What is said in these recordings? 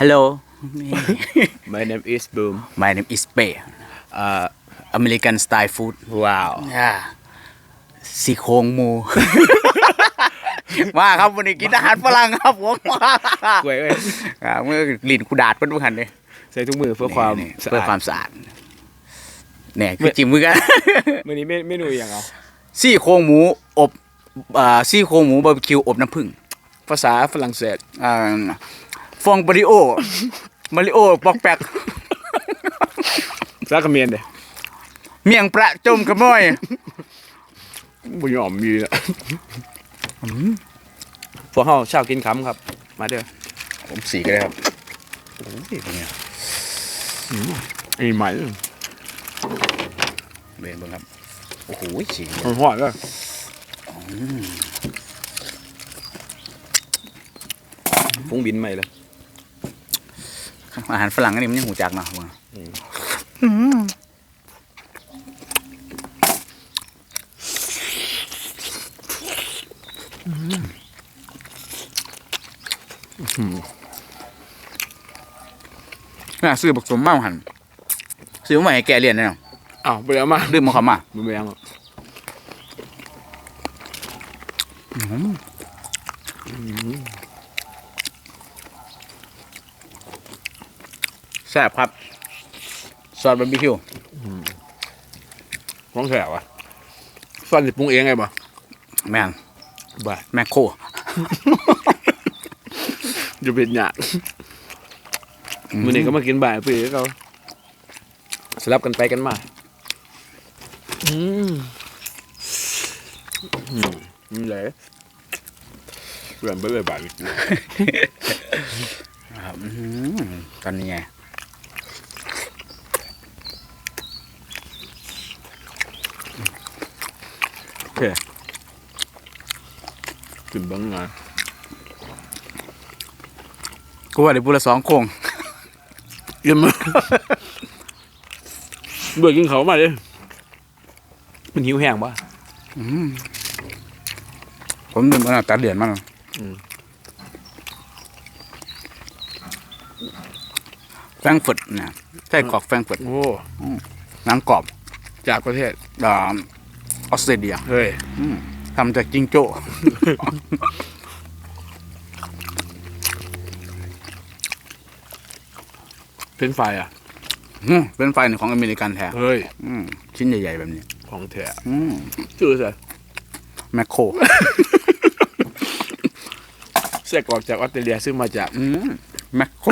Hello My name is Boom my name is Pei uh, American style food Wow อ่าซี่โครงหมู มาครับวันนี้กินอาหารฝรั่งครับผมกล้วยเอ้ยอ่าเมื่อลิ้นกูดาดเพิ่นบ่หันเลยใส่ถุงมือเพื่อความนี่สะเพื่ออาด ความสะอาดเนี่ยคือจิ้มมือกัน มื้อนี้เมเมนูอย่างเอาซี่โครงหมูอบอ่าซี่โครงหมูบาร์บีคิวอบน้ำผึ้งภาษาฝรั่งเศสอ่า ฟองบริโอมาริโอปอกแปกภาษาเขมรเด้เมี่ยงประจมกระม้อยบ่ยอมมีนะพวกเฮาชาวกินขำครับ มาเด้อผมสีก็ได้ครับโอ้ยเป็นไงอีใหม่เบนเบิ่งครับ โอ้โหสีมันหอดเด้อฟุ้งบินใหม่เลย อาหารฝรั่งอันนี้มันยังหูจักเนาะว่าน่าซื้อบักสมเมาหันซื้อมาให้แกเรียนแน่นอนอ้าวไปเอามาลืมมาเขามาบ่แม่งหรอก แซ่บครับซอสบาร์บีคิวของแถวอะซ่อนสิปรุงเองไงบ่แม่นบ่าแมคโคอยู่เป็นหยาดมื้อนี้ก็มากินบ่ายพี่เขาสลับกันไปกันมาอืมอืมนี่แหละเพื่อนไปเลยบ่ายครับอื้อหือตอนนี้ไง โอเคกินเบ้างงานกูว่าเดี๋ยวพูละสองโคงเยี่ยมมากเบื่อกินเขาวมาเลยมันหิวแห้งปะผมลืมเอาตัดเหรียญมาแล้วอืมแฟรงก์เฟิร์ตนะไส้กรอกแฟรงก์เฟิร์ตโอ้หนังกรอบจากประเทศอ่า ออสเตรเลียเฮ้ยทำจากจิงโจ้ เป็นไฟอะ อืมเป็นไฟหนึ่งของอเมริกันแท้เฮ้ย อืมชิ้นใหญ่ ๆ แบบนี้ ของแท้อืมชื่อสิแมคโครเสื้อกรอกจากออสเตรเลียซื้อมาจากอืมแมคโคร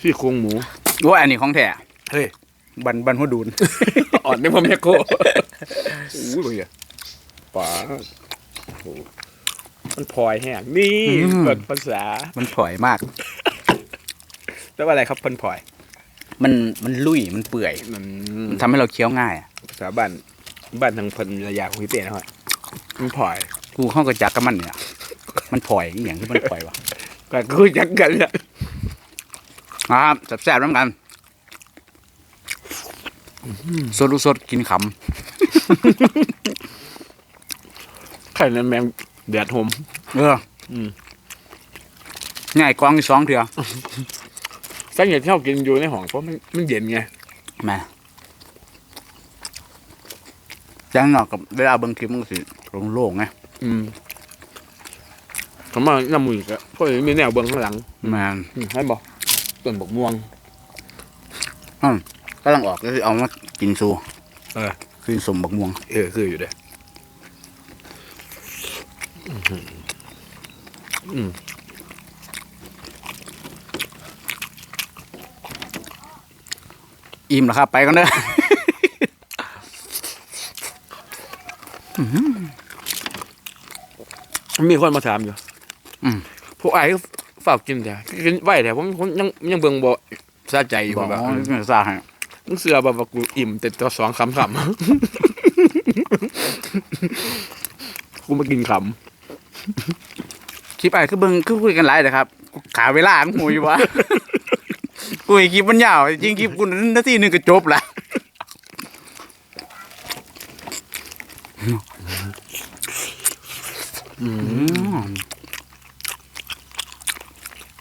ที่โครงหมู ว่าอันนี้ของแท้เฮ้ย บันบันหัวดูน อ่อนในพ่อแม่โคอู้ยเป็นไงป๋าโอ้โหมันพลอยแห้งนี่อืม เปิดภาษา มันถอยมาก แล้วว่าอะไรครับเพันพลอยมันมันลุยมันเปื่อยมันมันทำให้เราเคี้ยวง่ายอะภาษาบ้านบ้านทางเพันระยะของพี่เป้นะฮะมันพลอยกูเข้ากระจักกับมันเนี่ยมันถอยอหย่างที่มันถอยวะก็คือจักกันแหละครับแซ่บๆน้ำกัน สดลูกสดกินขไข่นั้นแมงแดดหมำเอออมง่ายกองที่สองเถื่อสังเกตที่เรากินอยู่ในห้องเพราะมันมันเย็นไงแม่จังนอกกับเวลาเบิ่งคลิปมันก็สิโล่งๆไงอืมเขามาน้ำมือก็เพราะมีแนวเบื้องข้างหลังแม่นอืมให้บอกต้นบกม่วง ก็ต้องออกก็คือเอามากินซูเออ คือสมบักม่วง เออคืออยู่เด้อื้อหืออืมอิ่มแล้วครับ ไปกันเด้อมีคนมาถามอยู่อืม พวกไอ้ก็ฝากกินแต่กินไหวแต่ผมผมยังยังเบิ่งบ่สะใจอยู่บอกแบบว่าไม่ทราบให้ มึงเสือแบบว่ากูอิ่มแต่ตัวสองคำคำกูมากินคคลิปไอ้คือเบิ่งคือคุยกันหลายเลยครับ ขาเวลาของหมูอยู่วะกูให้คลิปมันยาวจริงคลิปกูนาทีหนึ่งก็จบละ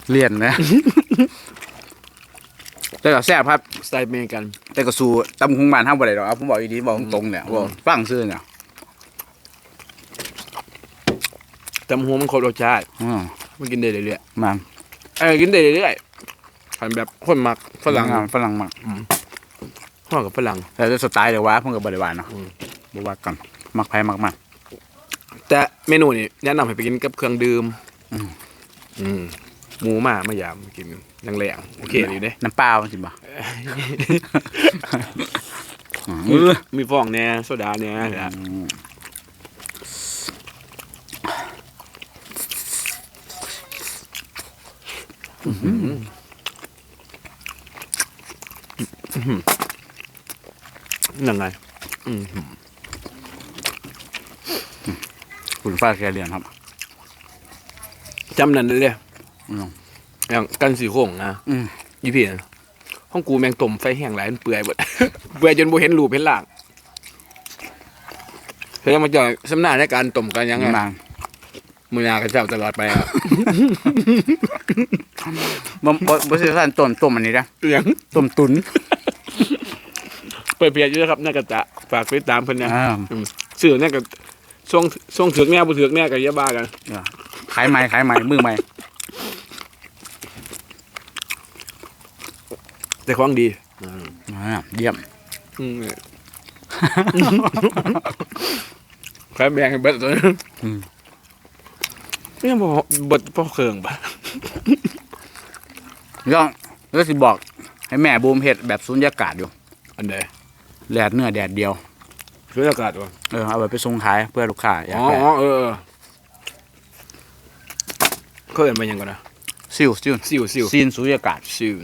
เลี่ยนนะ แต่ก็แซ่บครับสไตล์อเมริกัน แต่ก็สู้ตำคงบ้านห้าบ่ได้ดอกเอาผมบอกอีดีบอกตรงๆเนี่ยบอกฟังซื่อเนี่ยแต่หัวมันครบรสชาติอืมมันกินได้เรื่อยมาๆเออกินได้เรื่อยๆทานแบบคนมักฝรั่งงามฝรั่งมากห่อกับฝรั่ง แต่ด้วยสไตล์เดี๋ยวว่าเพิ่งกับบริวารเนาะอืมบ่ว่ากันมักไผ่มักมันแต่เมนูนี่แนะนำให้ไปกินกับเครื่องดื่มอืม อืมหมูหมาไม่ยามกินแรงๆโอเคอยู่เด้น้ำเปล่าจริงป่ะอืมมีมีฟองแหน่โซดาแหน่นะยังไงอืมคุณฟ้าแกเรียนครับจำนั่นได้เลย อืมอย่างกันสีโค้งนะอืมยี่พี่นะห้องกูแมงต้มไฟแห้งหลายมันเปื่อยหมดเปื่อยจนบ่เห็นรูปเห็นหลางเพื่อมาจอยสำนาในการต้มกันยังไงมามือหนากันเจ้าตลอดไปอะบ่บ่บ่ใช่ท่านต้มต้มอันนี้นะเรื่องต้มตุ๋นเปิดเพียรอยู่นะครับน่ากระจะฝากติดตามเพิ่นนะอ่าสื่อเนี่ยกับช่วงช่วงถือกแน่บ่ถือกแน่กับยาบ้ากันขายใหม่ขายใหม่มือใหม่ แต่ของดีอ่าเยี่ยมอืมขายแบงให้เบิดตัวนี้อืมนี่บ่บดพ่อเครื่องปะย่องแล้วสิบอก ให้แม่บูมเฮ็ดแบบสุญญากาศอยู่ อันใดแดดเนื้อแดดเดียวคืออากาศวะเออเอาไปไปส่งขายเพื่อลูกค้าอยาอ๋กอได้อ๋อเออเออเขาเอินมาหยังก่อนนะซิวซิวซิวซิวซีนสุญญากาศ ซิว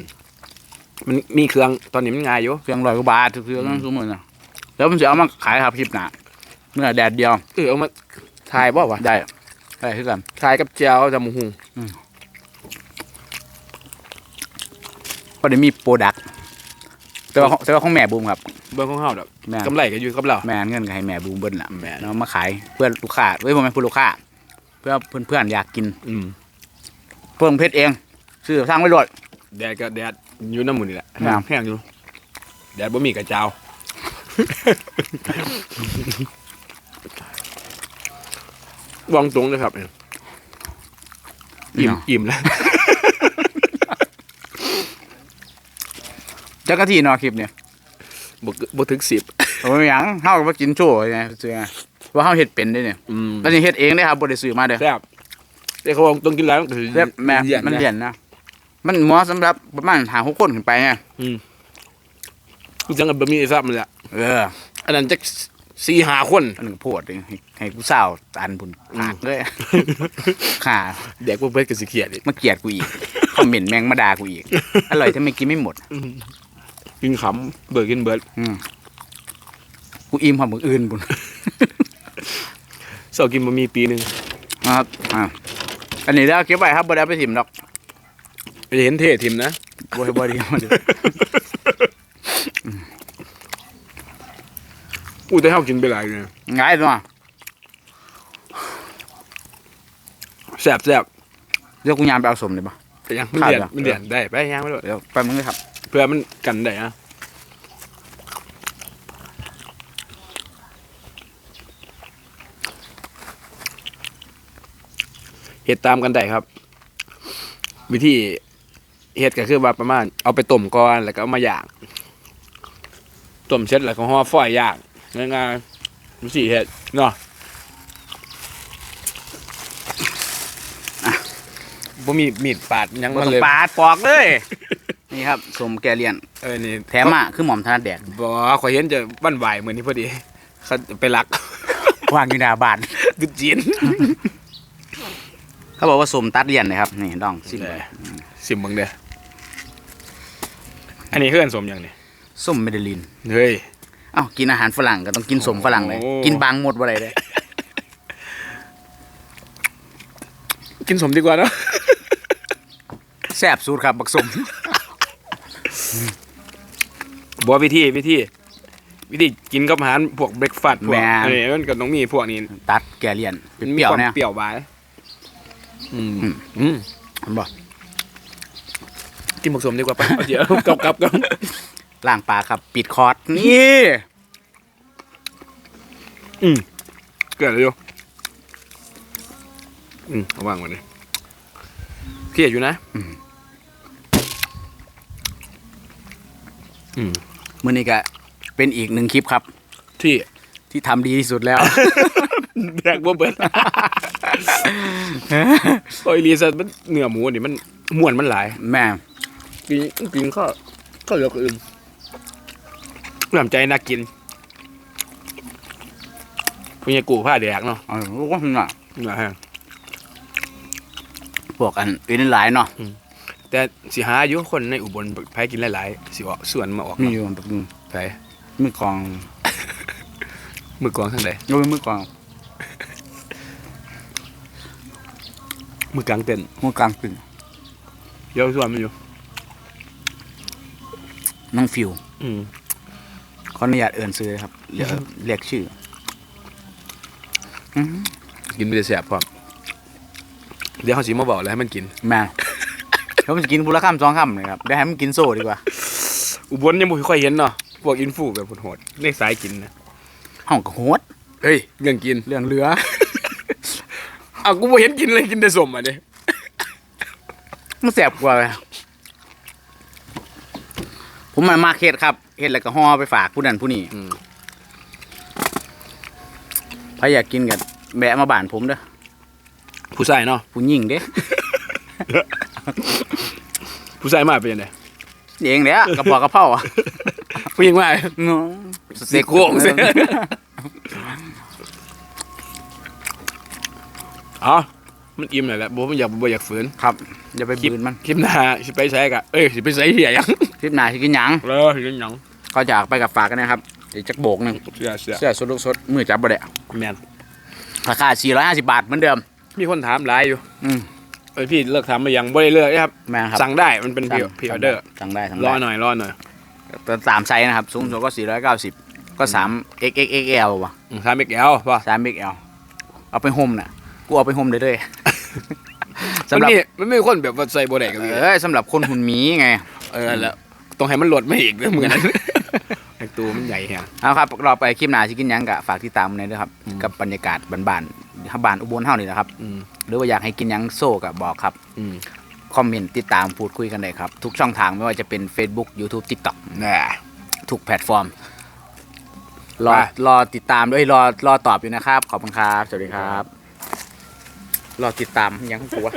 มันมีเครื่องตอนนี้มันง่ายอยู่เครื่องร้อยกว่าบาททุกเครื่องทั้งสมมือนะแล้วมันจะเอามาขายครับคลิปหน้าเนื้อแดดเดียวเออเอามาถ่ายบ่วะได้ได้คือกันถ่ายกับเจียวจำหูก็ได้มีโปรดักต์แต่ว่าของแต่ว่าของแม่บูมครับเบิ่งของเฮาดอกแม่กำไรก็อยู่กับเราแม่เงินก็ให้แม่บูมเบิ้ลละแม่แล้วมาขายเพื่อลูกค้าเฮ้ยผมเป็นผู้ลูกค้าเพื่อเพื่อนเพื่อนๆอยากกิน อืมเพิ่งเพชรเองซื้อสร้างไว้รดแดดก็แดด อยู่น้ำหมูนี่แหละครับแห้งอยู่แดดบ่มีกระเจ้าวางตรงเลยครับเนี่ยอิ่มอิ่มแล้วจักรทีเนอคลิปเนี่ยบ่เกิบ่ถึงสิบผมไม่ยังเฮาก็มากินโชว์ไงซื้อไงว่าเฮาเฮ็ดเป็นได้เนี่ยอืมตอนนี้เฮ็ดเองได้ครับบ่ได้ซื้อมาเด้อแซ่บแต่เขาบอกต้องกินแล้วคือแซ่บแม่ย็มันนะเรียนนะ มันเหมาะสำหรับประมาณหาหกคนขึ้นไปไงจังกับบะหมี่ซับมันแหละเอออันนั้นจักสี่หาคนอันนึงโพดเองให้ให้กูสาวตันพุ่นปากเลยข่าแดกพวกเบิดก็สิเครียดอีกมาเกลียดกูอีกคอมเมนต์แมงมาด่ากูอีก อร่อยทำไมกินไม่หมดกินขำเบิดกินเบิดอืมกูอิ่มความมืออื่นพุ่นเสากินบะหมี่ปีหนึงนะครับอ่าอันนี้แล้วเก็บไว้ครับบ่ได้เอาไปถิ่มดอก ไปเห็นเท่ทิมนะบ่ให้บ่ดีมาดูอู้แต่เฮากินไปหลายอยู่นะง่ายตัวแซ่บแซ่บเดี๋ยวกูยามไปเอาสมเลยปะไปยังมันขาดเดือดเหรอมันเดือดได้ไปยังไม่ได้เดี๋ยวแป๊บนึงนะครับ เพื่อมันกันได้อะเฮ็ดตามกันได้ครับ วิธี เฮ็ดก็คือว่าประมาณ เอาไปต้มก่อนแล้วก็เอามาย่างต้มเสร็จแล้วก็ห่อฟอยย่างง่ายๆวิธีเฮ็ดเนาะบ่มีมีดปาดหยังบ่มันต้องเลยปาดปอกเลย นี่ครับสมแกเลียนเออนี่แถมอะคือหม่อมถนัดแดกบ่ขอยเห็นจะบ้านไหวเหมือนนี้พอดีเขาไปรัก วางอยู่หน้าบ้านกุจีนเขาบอกว่าสมตัดเลียนนะครับ นี่ดองสิสิมเบังเด้อ อันนี้เพื่อนสมอย่างนี้ส้มเมเดลินเฮ้ย เอ้ากินอาหารฝรั่งก็ต้องกินสมฝรั่งเลย โอ้ กินบางหมดบ่ได้เลยกินสมดีกว่าเนาะ แซ่บสุดครับบักสมบ่วิธีวิธีวิธีกินกับอาหารพวกเบรกฟาสต์พวกแม่นเออมันก็ต้องมีพวกนี้ตัดแกเลียนเป็นมีเปรี้ยวความเนี่ย เปรี้ยวหวานอืมอืม อืมเห็นบ่ กินผสมดีกว่าไปเอาเดี๋ยวกลับกลับกลับล่างปลาครับ ปิดคอร์สนี่อืมเกิดอะไรอยู่อืมเอาวางไว้เลยเครียดอยู่นะ อืมมื่อนี้ก็เป็นอีกหนึ่งคลิปครับ ที่ที่ทำดีที่สุดแล้วแดกบ่เบิดโอ้ยรีสัตมันเนื้อหมูนี่มันม่วนมันหลาย แม่ กินกินก็ก็เหลือก็อื่นเริ่มใจน่ากินพี่ยากูผ้าแดกเนาะเอาลูกว่าน่ะนะฮะพวกอันอื่นหลายเนาะแต่สิหาอยู่คนในอุบลไผกินหลายๆสิออกส่วนมาออกมีเนาะอยู่แบบนึงไผมือกลองมือกลองทั้งใดโอ้ยมือกลองมือกลางเต้นมือกลางตึงเดี๋ยวส่วนมันอยู่ น้องฟิวอืม ขออนุญาตเอื่นซื้อครับเรียกเรียกชื่ออื้อหือกินไปได้แสบพร้อมเดี๋ยวเขาสิมาบอกแล้วให้มันกิน แม่เขาจะกินบุละคำสองคำเลยครับได้ให้มันกินโซ่ดีกว่าอุบลยังบ่ค่อยเห็นเนาะพวกอินฟูแบบโหดๆในสายกินนะห้องกโหดเฮ้ยเรื่องกิน เรื่องเรือ อ้าวกูบ่เห็นกินเลยกินแต่สมอะเด้มันแสบกว่าเลย ผมมามาเฮ็ดครับเฮ็ดแล้วก็ห่อไปฝากผู้นั้นผู้นี้อืมถ้าอยากกินกันแบะมาบ้านผมเด้อผู้ชายเนาะผู้หญิงเด้ ผู้ชายมาเป็นยังไงเองเด้อกระเพาะกระเพราอะผู้หญิงมางงเสกโค้งเสกอ๋อ มันอิ่มเลยแหละบ่มันอยากบ่อยากฝืนครับอย่าไปคลิปบืนมันคลิปหน้าสิไปใช้กะเอ้ยสิไปใช้เหี้ยยังคลิปหน้าสิกินหยังเออสิเป็นหยังก็จะไปกับฝากกันนะครับอีกจักโบกหนึงเสียเสียเสื้อสดลูกสดมือจับบ่ได้แม่นราคา 450 บาทเหมือนเดิม มีคนถามหลายอยู่อืมเอ้ยพี่เลิกทำมายังบ่ได้เลิกนะครับแม่นครับ สั่งได้มันเป็นพรีพรีออเดอร์สั่งได้สั่งรอได้หน่อยรอหน่อยตามไซส์นะครับ สูงสุดก็ 490 ก็3 XXXL ว่ะทำเอ็กแอลป่ะ 3 XL เอาไปห่มน่ะ กูเอาไปห่มได้เลยมัน สำหรับมีมันมีคนแบบว่าใส่โบแดกกันเลยเอ้ยสำหรับคนหุ่นหมีไงเออแล้วต้องให้มันหลดมาอีกด้วยเหมือนกันไอ้ตัวมันใหญ่แฮงเอาครับรอไปคลิปหน้าสิกินหยังกะฝากติดตามในอยด้วยครับ กับบรรยากาศบ้านๆถ้าบ้านอุบลเฮานี่นะครับ อืมหรือว่าอยากให้กินหยังโซ่กับบอกครับ อืมคอมเมนต์ติดตามพูดคุยกันได้ครับ ทุกช่องทางไม่ว่าจะเป็น Facebook YouTube TikTok น่ะทุกแพลตฟอร์ม รอไป รอติดตามด้วยรอรอตอบอยู่นะครับ ขอบคุณครับ สวัสดีครับ รอติดตามยังกลัว